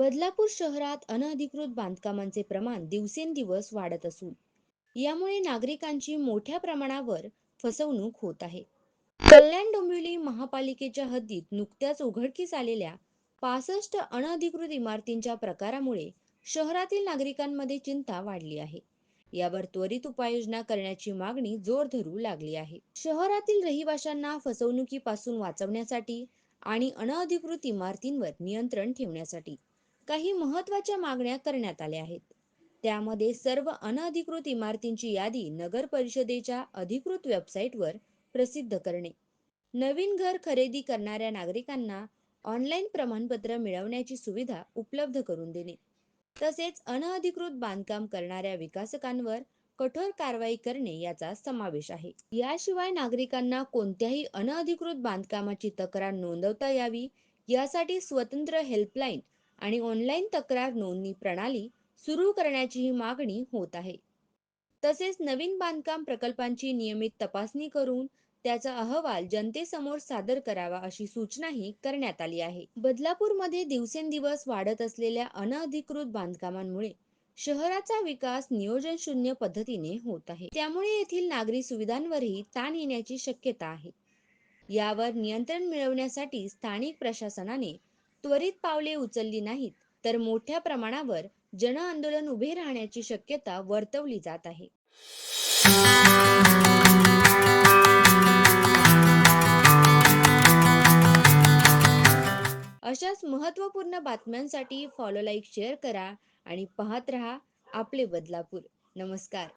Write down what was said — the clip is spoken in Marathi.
बदलापूर शहरात अनधिकृत बांधकामांचे प्रमाण दिवसेंदिवस वाढत असून यामुळे नागरिकांची मोठ्या प्रमाणावर फसवणूक होत आहे. कल्याण डोंबिवली महापालिकेच्या हद्दीत नुकत्याच उघडकीस आलेल्या पासष्ट अनधिकृत इमारतींच्या प्रकारामुळे शहरातील नागरिकांमध्ये चिंता वाढली आहे. यावर त्वरित उपाययोजना करण्याची मागणी जोर धरू लागली आहे. शहरातील रहिवाशांना फसवणुकीपासून वाचवण्यासाठी आणि अनधिकृत इमारतींवर नियंत्रण ठेवण्यासाठी काही महत्त्वाच्या मागण्या करण्यात आल्या आहेत. त्यामध्ये सर्व अनधिकृत इमारतींची यादी नगर परिषदेच्या अधिकृत वेबसाईटवर प्रसिद्ध करणे. नवीन घर खरेदी करणाऱ्या नागरिकांना ऑनलाईन प्रमाणपत्र मिळवण्याची सुविधा उपलब्ध करून देणे. तसेच अनधिकृत बांधकाम करणाऱ्या विकासकांवर कठोर कारवाई करणे याचा समावेश आहे. याशिवाय नागरिकांना कोणत्याही अनधिकृत बांधकामाची तक्रार नोंदवता यावी यासाठी स्वतंत्र हेल्पलाईन आणि ऑनलाईन तक्रार नोंदणी प्रणाली सुरू करण्याचीही मागणी होत आहे. तसेच नवीन बांधकाम प्रकल्पांची नियमित तपासणी करून त्याचा अहवाल जनतेसमोर सादर करावा अशी सूचनाही करण्यात आली आहे. बदलापूरमध्ये दिवसेंदिवस वाढत असलेल्या अनधिकृत बांधकामांमुळे शहराचा विकास नियोजन शून्य पद्धतीने होत आहे. त्यामुळे येथील नागरी सुविधांवरही ताण येण्याची शक्यता आहे. यावर नियंत्रण मिळवण्यासाठी स्थानिक प्रशासनाने त्वरित पावले उचलली नाहीत तर मोठ्या प्रमाणावर जनआंदोलन उभे राहण्याची शक्यता वर्तवली जात आहे. अशाच महत्त्वपूर्ण बातम्यांसाठी फॉलो लाईक शेअर करा आणि पाहत रहा आपले बदलापूर. नमस्कार.